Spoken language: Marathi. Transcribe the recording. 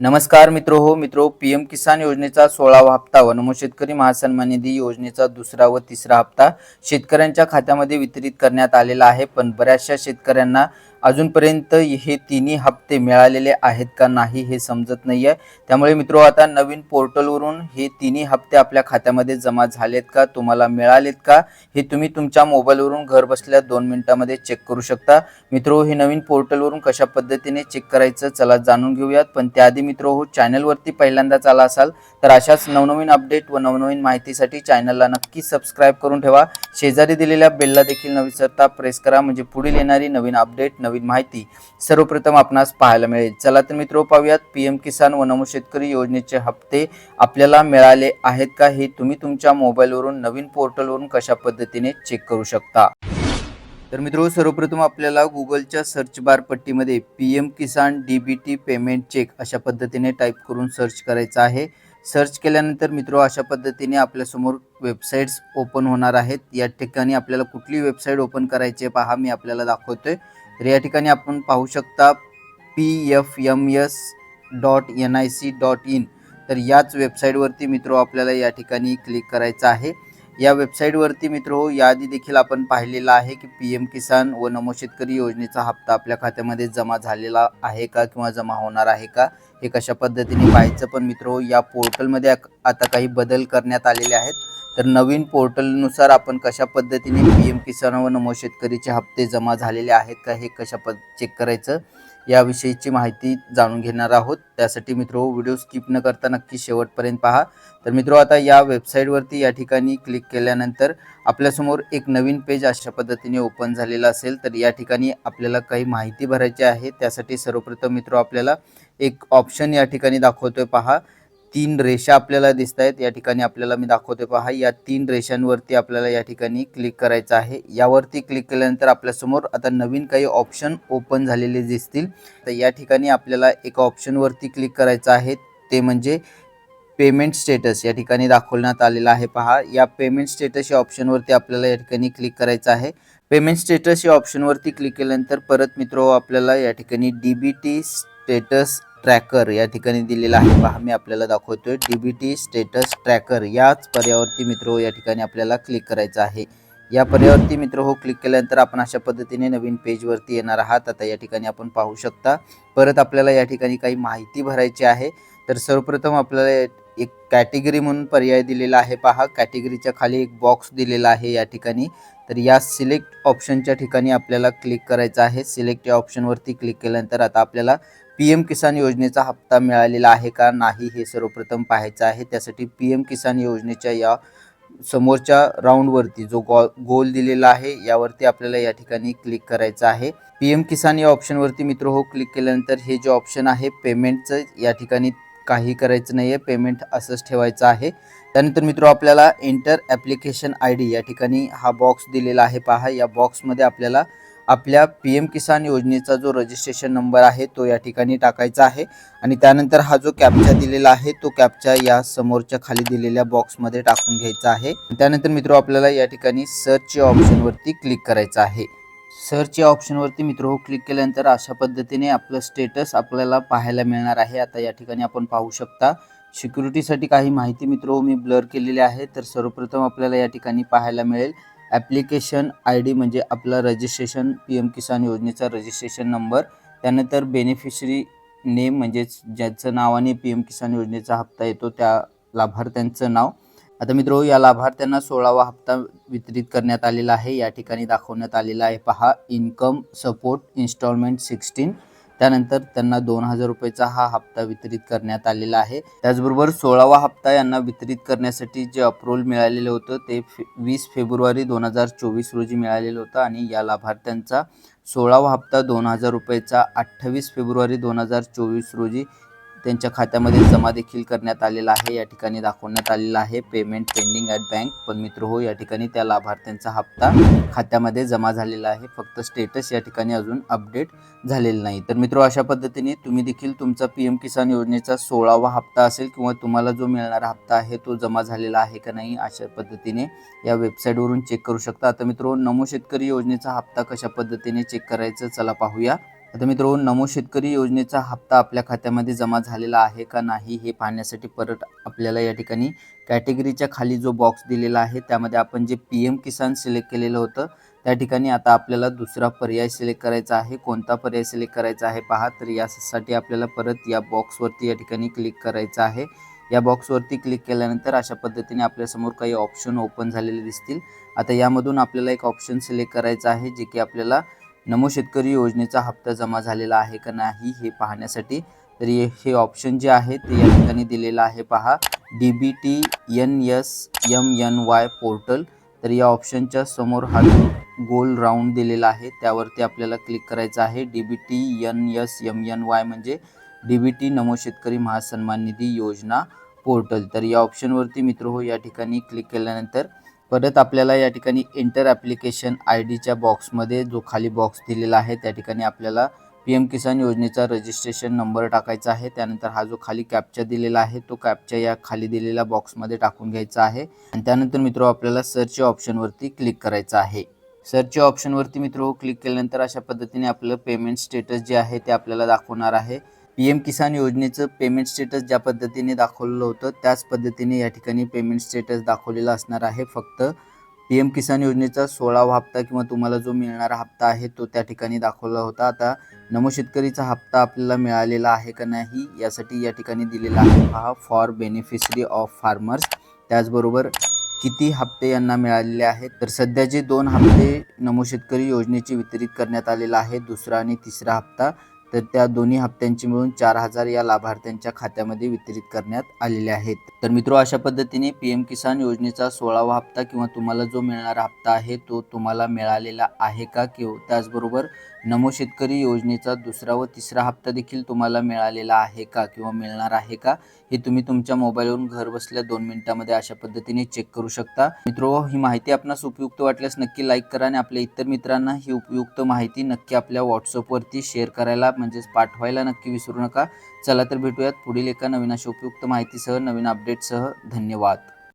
नमस्कार मित्र हो मित्रो पी एम किसान योजनेचा सोळावा हप्ता व नमो शेतकरी महासन्मान निधी योजनेचा दुसरा व तिसरा हप्ता शेतकऱ्यांच्या खात्यामध्ये वितरित करण्यात आलेला आहे. पण बऱ्याचशा शेतकऱ्यांना अजूनपर्यंत हे तिन्ही हप्ते मिळालेले आहेत का नाही हे समजत नाही आहे त्यामुळे मित्रो आता नवीन पोर्टलवरून हे तिन्ही हप्ते आपल्या खात्यामध्ये जमा झालेत का? तुम्हाला मिळालेत का? हे तुम्ही तुमच्या मोबाईलवरून घर बसल्या दोन मिनिटामध्ये चेक करू शकता. मित्रो हे नवीन पोर्टलवरून कशा पद्धतीने चेक करायचं चला जाणून घेऊयात. पण त्याआधी मित्रो हो चॅनलवरती पहिल्यांदाच आला असाल तर अशाच नवनवीन अपडेट व नवनवीन माहितीसाठी चॅनलला नक्की सबस्क्राईब करून ठेवा. शेजारी दिलेल्या बेलला देखील न विसरता प्रेस करा. म्हणजे पुढील येणारी नवीन अपडेट नवीन माहिती सर्वप्रथम आपणास पाहायला मिळेल. चला तर मित्रो पाहूयात पीएम किसान वनमो शेतकरी योजनेचे हप्ते आपल्याला मिळाले आहेत का हे तुम्ही तुमच्या मोबाईलवरून नवीन पोर्टलवरून कशा पद्धतीने चेक करू शकता? तर मित्रो सर्वप्रथम आपल्याला गुगलच्या search bar पट्टीमध्ये P M Kisan D B T payment check अशा पद्धतीने टाईप करून सर्च करायचं आहे. सर्च केल्यानंतर मित्रो अशा पद्धतीने आपल्यासमोर वेबसाईट्स ओपन होणार आहेत. या ठिकाणी आपल्याला कुठली वेबसाईट ओपन करायची पहा मी आपल्याला दाखवतोय. तर या ठिकाणी आपण पाहू शकता P F M S dot N I C dot in तर याच वेबसाईटवरती मित्रो आपल्याला या ठिकाणी क्लिक करायचं आहे. या वेबसाईटवरती मित्र हो याआधी देखील आपण पाहिलेलं आहे की पी एम किसान व नमो शेतकरी योजनेचा हप्ता आपल्या खात्यामध्ये जमा झालेला आहे का किंवा जमा होणार आहे का हे कशा पद्धतीने पाहायचं पण मित्र हो या पोर्टलमध्ये आता काही बदल करण्यात आलेले आहेत. तर नवीन पोर्टलनुसार आपण कशा पद्धतीने पी एम किसान व नमो शेतकरीचे हप्ते जमा झालेले आहेत का हे कशा पद चेक करायचं याविषयीची माहिती जाणून घेणार आहोत. त्यासाठी मित्र व्हिडिओ स्किप न करता नक्की शेवटपर्यंत पहा. तर मित्र आता या वेबसाईटवरती या ठिकाणी क्लिक केल्यानंतर आपल्यासमोर एक नवीन पेज अशा पद्धतीने ओपन झालेला असेल तर या ठिकाणी आपल्याला काही माहिती भरायची आहे. त्यासाठी सर्वप्रथम मित्र आपल्याला एक ऑप्शन या ठिकाणी दाखवतोय पहा. तीन रेषा आपल्याला दिसत आहेत या ठिकाणी आपल्याला मी दाखवते पहा या तीन रेषांवरती आपल्याला या ठिकाणी क्लिक करायचं आहे. यावरती क्लिक केल्यानंतर आपल्यासमोर आता नवीन काही ऑप्शन ओपन झालेले दिसतील. तर या ठिकाणी आपल्याला एका ऑप्शनवरती क्लिक करायचं आहे. ते म्हणजे पेमेंट स्टेटस या ठिकाणी दाखवण्यात आलेला आहे पहा. या पेमेंट स्टेटस या ऑप्शनवरती आपल्याला या ठिकाणी क्लिक करायचं आहे. पेमेंट स्टेटस या ऑप्शनवरती क्लिक केल्यानंतर परत मित्र हो, आपल्याला या ठिकाणी D B T status tracker या ठिकाणी दिलेला आहे. पहा मी आपल्याला दाखवतोय D B T status tracker याच पर्यावरती मित्र हो, या ठिकाणी आपल्याला क्लिक करायचं आहे. या पर्यावरती मित्र हो क्लिक केल्यानंतर आपण अशा पद्धतीने नवीन पेजवरती येणार आहात. आता या ठिकाणी आपण पाहू शकता परत आपल्याला या ठिकाणी काही माहिती भरायची आहे. तर सर्वप्रथम आपल्याला एक कॅटेगरी म्हणून पर्याय दिलेला आहे. पहा कॅटेगरीच्या खाली एक बॉक्स दिलेला आहे या ठिकाणी. तर या सिलेक्ट ऑप्शनच्या ठिकाणी आपल्याला क्लिक करायचं आहे. सिलेक्ट या ऑप्शनवरती क्लिक केल्यानंतर आता आपल्याला पी एम किसान योजनेचा हप्ता मिळालेला आहे का नाही हे सर्वप्रथम पाहायचं आहे. त्यासाठी पी एम किसान योजनेच्या या समोरच्या राऊंडवरती जो गॉ गोल दिलेला आहे यावरती आपल्याला या ठिकाणी क्लिक करायचं आहे. पी एम किसान या ऑप्शनवरती मित्र हो क्लिक केल्यानंतर हे जे ऑप्शन आहे पेमेंटचं या ठिकाणी काही करायचं नाही आहे पेमेंट असंच ठेवायचं आहे. त्यानंतर मित्र आपल्याला एंटर ॲप्लिकेशन आय डी या ठिकाणी हा बॉक्स दिलेला आहे. पहा या बॉक्समध्ये आपल्याला आपल्या पी एम किसान योजनेचा जो रजिस्ट्रेशन नंबर आहे तो या ठिकाणी टाकायचा आहे. आणि त्यानंतर हा जो कॅप्चा दिलेला आहे तो कॅप्चा या समोरच्या खाली दिलेल्या बॉक्समध्ये टाकून घ्यायचा आहे. त्यानंतर मित्र आपल्याला या ठिकाणी सर्च या ऑप्शनवरती क्लिक करायचं आहे. सर्च या ऑप्शनवरती मित्र क्लिक केल्यानंतर अशा पद्धतीने आपलं स्टेटस आपल्याला पाहायला मिळणार आहे. आता या ठिकाणी आपण पाहू शकता सिक्युरिटीसाठी काही माहिती मित्र हो मी ब्लर केलेली आहे तर सर्वप्रथम आपल्याला या ठिकाणी पाहायला मिळेल. ॲप्लिकेशन आय डी म्हणजे आपला रजिस्ट्रेशन पी एम किसान योजनेचा रजिस्ट्रेशन नंबर त्यानंतर बेनिफिशरी नेम म्हणजेच ज्याचं नावाने पी एम किसान योजनेचा हप्ता येतो त्या लाभार्थ्यांचं नाव. आता मित्रो या लाभार्थ्यांना सोळावा हप्ता वितरित करण्यात आलेला आहे. या ठिकाणी दाखवण्यात आलेला आहे. पहा इन्कम सपोर्ट इन्स्टॉलमेंट सिक्स्टीन. त्यानंतर त्यांना दोन हजार रुपयेचा हा हप्ता वितरित करण्यात आलेला आहे. त्याचबरोबर सोळावा हप्ता यांना वितरित करण्यासाठी जे अप्रुव्हल मिळालेलं होतं ते फे वीस फेब्रुवारी दोन हजार चोवीस रोजी मिळालेलं होतं आणि या लाभार्थ्यांचा सोळावा हप्ता दोन हजार रुपयेचा अठ्ठावीस फेब्रुवारी दोन हजार चोवीस रोजी त्यांच्या खात्यामध्ये जमा देखील करण्यात आलेला आहे या ठिकाणी दाखवण्यात आलेला आहे. पेमेंट पेंडिंग ॲट बँक पण मित्र हो या ठिकाणी त्या लाभार्थ्यांचा हप्ता खात्यामध्ये जमा झालेला आहे. फक्त स्टेटस या ठिकाणी अजून अपडेट झालेलं नाही. तर मित्र अशा पद्धतीने तुम्ही देखील तुमचा पी एम किसान योजनेचा सोळावा हप्ता असेल किंवा तुम्हाला जो मिळणारा हप्ता आहे तो जमा झालेला आहे का नाही अशा पद्धतीने या वेबसाईटवरून चेक करू शकता. आता मित्र नमो शेतकरी योजनेचा हप्ता कशा पद्धतीने चेक करायचं चला पाहूया. आता मित्रो नमो शेतकरी योजनेचा हप्ता आपल्या खात्यामध्ये जमा झालेला आहे का नाही हे पाहण्यासाठी परत आपल्याला या ठिकाणी कॅटेगरीच्या खाली जो बॉक्स दिलेला आहे त्यामध्ये आपण जे पी एम किसान सिलेक्ट केलेलं होतं त्या ठिकाणी आता आपल्याला दुसरा पर्याय सिलेक्ट करायचा आहे. कोणता पर्याय सिलेक्ट करायचा आहे पहा तर यासाठी आपल्याला परत या बॉक्सवरती या ठिकाणी क्लिक करायचं आहे. या बॉक्सवरती क्लिक केल्यानंतर अशा पद्धतीने आपल्यासमोर काही ऑप्शन ओपन झालेले दिसतील. आता यामधून आपल्याला एक ऑप्शन सिलेक्ट करायचं आहे जे की आपल्याला नमो शेतकरी योजनेचा हप्ता जमा झालेला आहे का नाही हे पाहण्यासाठी तर हे- हे ऑप्शन जे आहे ते या ठिकाणी दिलेलं आहे पहा. D B T N S M N Y portal तर या ऑप्शनच्या समोर हा गोल राऊंड दिलेला आहे. त्यावरती आपल्याला क्लिक करायचं आहे. D B T N S M N Y म्हणजे D B T Namo Shetkari Mahasanman Nidhi योजना पोर्टल तर या ऑप्शनवरती मित्र हो या ठिकाणी क्लिक केल्यानंतर परत आपल्याला या ठिकाणी एंटर ॲप्लिकेशन आय डीच्या बॉक्समध्ये जो खाली बॉक्स दिलेला आहे त्या ठिकाणी आपल्याला पी एम किसान योजनेचा रजिस्ट्रेशन नंबर टाकायचा आहे. त्यानंतर हा जो खाली कॅपचा दिलेला आहे तो कॅपचा या खाली दिलेल्या बॉक्समध्ये टाकून घ्यायचा आहे. आणि त्यानंतर मित्र आपल्याला सर्च ऑप्शनवरती क्लिक करायचं आहे. सर्च ऑप्शनवरती मित्र क्लिक केल्यानंतर अशा पद्धतीने आपलं पेमेंट स्टेटस जे आहे ते आपल्याला दाखवणार आहे. पी एम किसान योजनेचं पेमेंट स्टेटस ज्या पद्धतीने दाखवलेलं होतं त्याच पद्धतीने या ठिकाणी पेमेंट स्टेटस दाखवलेलं असणार आहे. फक्त पी एम किसान योजनेचा सोळावा हप्ता किंवा तुम्हाला जो मिळणारा हप्ता आहे तो त्या ठिकाणी दाखवला होता. आता नमो शेतकरीचा हप्ता आपल्याला मिळालेला आहे का नाही यासाठी या ठिकाणी दिलेला आहे हा फॉर बेनिफिशरी ऑफ फार्मर्स त्याचबरोबर किती हप्ते यांना मिळालेले आहेत तर सध्याचे दोन हप्ते नमो शेतकरी योजनेचे वितरित करण्यात आलेला आहे दुसरा आणि तिसरा हप्ता तर त्या दोन्ही हप्त्यांची मिळून चार हजार या लाभार्थ्यांच्या खात्यामध्ये वितरित करण्यात आलेले आहेत. तर मित्रो अशा पद्धतीने पी एम किसान योजनेचा सोळावा हप्ता किंवा तुम्हाला जो मिळणारा हप्ता आहे तो तुम्हाला मिळालेला आहे का? किंवा त्याचबरोबर नमो शेतकरी योजनेचा दुसरा व तिसरा हप्ता देखील तुम्हाला मिळालेला आहे का किंवा मिळणार आहे का? हे तुम्ही तुमच्या मोबाईलवरून घर बसल्या दोन मिनिटांमध्ये अशा पद्धतीने चेक करू शकता. मित्रो ही माहिती आपणास उपयुक्त वाटल्यास नक्की लाईक करा आणि आपल्या इतर मित्रांना ही उपयुक्त माहिती नक्की आपल्या व्हॉट्सअपवरती शेअर करायला म्हणजेच पाठवायला नक्की विसरू नका. चला तर भेटूयात पुढील एका नवीन अशा उपयुक्त माहितीसह नवीन अपडेटसह धन्यवाद.